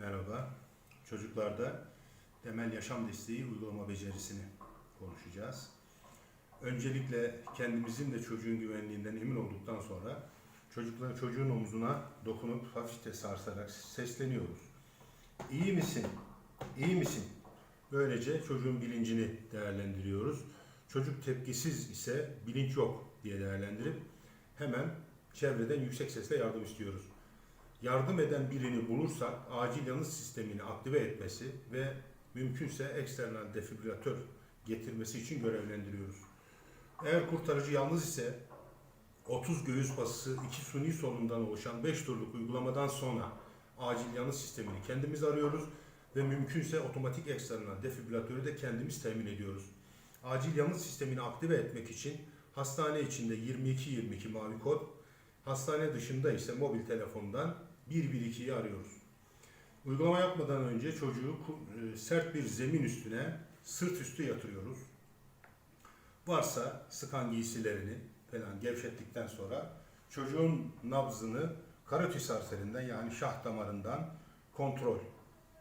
Merhaba. Çocuklarda temel yaşam desteği uygulama becerisini konuşacağız. Öncelikle kendimizin de çocuğun güvenliğinden emin olduktan sonra çocukların çocuğun omzuna dokunup hafifçe sarsarak sesleniyoruz. İyi misin? İyi misin? Böylece çocuğun bilincini değerlendiriyoruz. Çocuk tepkisiz ise bilinç yok diye değerlendirip hemen çevreden yüksek sesle yardım istiyoruz yardım eden birini bulursak acil yanıt sistemini aktive etmesi ve mümkünse eksternal defibrilatör getirmesi için görevlendiriyoruz. Eğer kurtarıcı yalnız ise 30 göğüs basısı, 2 suni solundan oluşan 5 turluk uygulamadan sonra acil yanıt sistemini kendimiz arıyoruz ve mümkünse otomatik eksternal defibrilatörü de kendimiz temin ediyoruz. Acil yanıt sistemini aktive etmek için hastane içinde 2222 mavi kod, hastane dışında ise mobil telefondan 112'yi arıyoruz. Uygulama yapmadan önce çocuğu e, sert bir zemin üstüne sırt üstü yatırıyoruz. Varsa sıkan giysilerini falan gevşettikten sonra çocuğun nabzını karotis arterinden yani şah damarından kontrol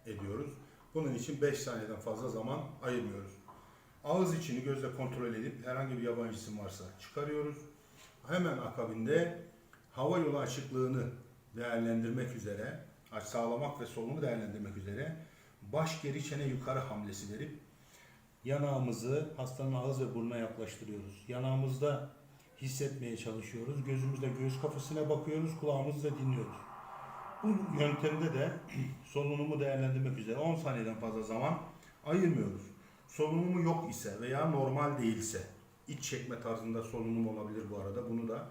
ediyoruz. Bunun için 5 saniyeden fazla zaman ayırmıyoruz. Ağız içini gözle kontrol edip herhangi bir yabancı cisim varsa çıkarıyoruz. Hemen akabinde hava yolu açıklığını değerlendirmek üzere, sağlamak ve solunumu değerlendirmek üzere baş geri çene yukarı hamlesi verip yanağımızı hastanın ağız ve burnuna yaklaştırıyoruz. Yanağımızda hissetmeye çalışıyoruz. Gözümüzle göğüs kafesine bakıyoruz, kulağımızla dinliyoruz. Bu yöntemde de solunumu değerlendirmek üzere 10 saniyeden fazla zaman ayırmıyoruz. Solunumu yok ise veya normal değilse, iç çekme tarzında solunum olabilir bu arada, bunu da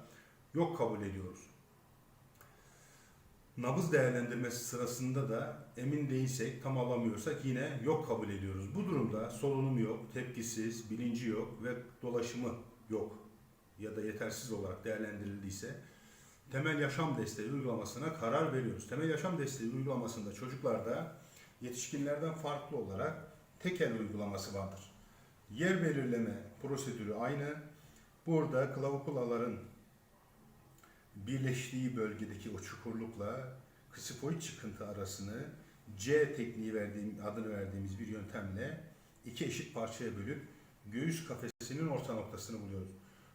yok kabul ediyoruz. Nabız değerlendirmesi sırasında da emin değilsek, tam alamıyorsak yine yok kabul ediyoruz. Bu durumda solunum yok, tepkisiz, bilinci yok ve dolaşımı yok ya da yetersiz olarak değerlendirildiyse temel yaşam desteği uygulamasına karar veriyoruz. Temel yaşam desteği uygulamasında çocuklarda yetişkinlerden farklı olarak tekel uygulaması vardır. Yer belirleme prosedürü aynı. Burada klavukulaların birleştiği bölgedeki o çukurlukla kisifoid çıkıntı arasını C tekniği verdiğim, adını verdiğimiz bir yöntemle iki eşit parçaya bölüp göğüs kafesinin orta noktasını buluyoruz.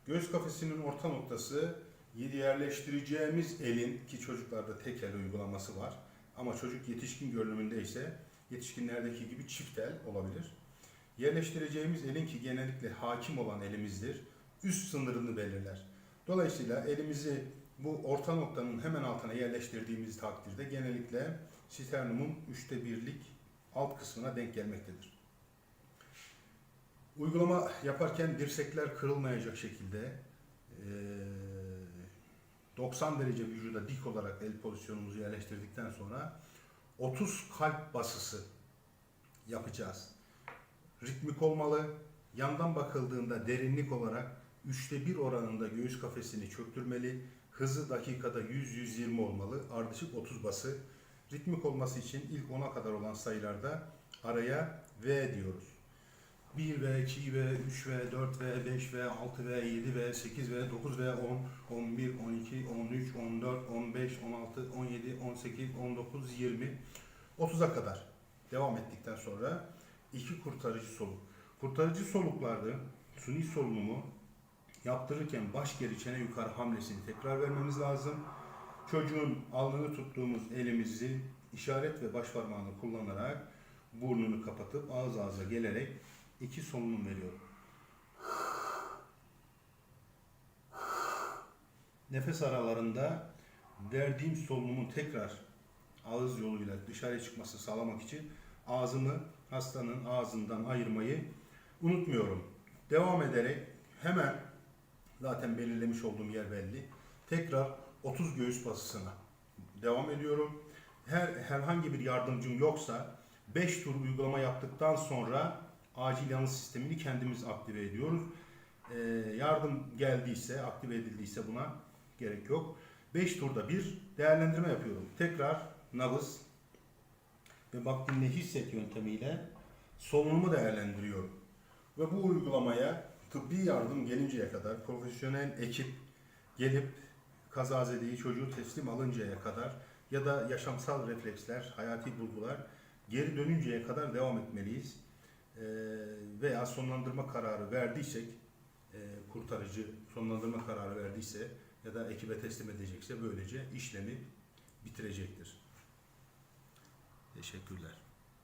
Göğüs kafesinin orta noktası yerleştireceğimiz elin ki çocuklarda tek el uygulaması var ama çocuk yetişkin görünümünde ise yetişkinlerdeki gibi çift el olabilir. Yerleştireceğimiz elin ki genellikle hakim olan elimizdir. Üst sınırını belirler. Dolayısıyla elimizi bu orta noktanın hemen altına yerleştirdiğimiz takdirde genellikle sternumun üçte birlik alt kısmına denk gelmektedir. Uygulama yaparken dirsekler kırılmayacak şekilde eee, 90 derece vücuda dik olarak el pozisyonumuzu yerleştirdikten sonra 30 kalp basısı yapacağız. Ritmik olmalı. Yandan bakıldığında derinlik olarak üçte bir oranında göğüs kafesini çöktürmeli. Hızı dakikada 100-120 olmalı. Ardışık 30 bası. Ritmik olması için ilk 10'a kadar olan sayılarda araya V diyoruz. 1 V, 2 V, 3 V, 4 V, 5 V, 6 V, 7 V, 8 V, 9 V, 10, 11, 12, 13, 14, 15, 16, 17, 18, 19, 20, 30'a kadar devam ettikten sonra iki kurtarıcı soluk. Kurtarıcı soluklarda suni solunumu yaptırırken baş geri çene yukarı hamlesini tekrar vermemiz lazım. Çocuğun alnını tuttuğumuz elimizi işaret ve baş parmağını kullanarak burnunu kapatıp ağız ağza gelerek iki solunum veriyorum. Nefes aralarında verdiğim solunumun tekrar ağız yoluyla dışarıya çıkmasını sağlamak için ağzımı hastanın ağzından ayırmayı unutmuyorum. Devam ederek hemen zaten belirlemiş olduğum yer belli. Tekrar 30 göğüs basısına devam ediyorum. Her herhangi bir yardımcım yoksa 5 tur uygulama yaptıktan sonra acil yanıt sistemini kendimiz aktive ediyoruz. Ee, yardım geldiyse, aktive edildiyse buna gerek yok. 5 turda bir değerlendirme yapıyorum. Tekrar nabız ve bak hisset yöntemiyle solunumu değerlendiriyorum. Ve bu uygulamaya tıbbi yardım gelinceye kadar profesyonel ekip gelip kazazedeyi çocuğu teslim alıncaya kadar ya da yaşamsal refleksler, hayati bulgular geri dönünceye kadar devam etmeliyiz. E, veya sonlandırma kararı verdiysek, e, kurtarıcı sonlandırma kararı verdiyse ya da ekibe teslim edecekse böylece işlemi bitirecektir. Teşekkürler.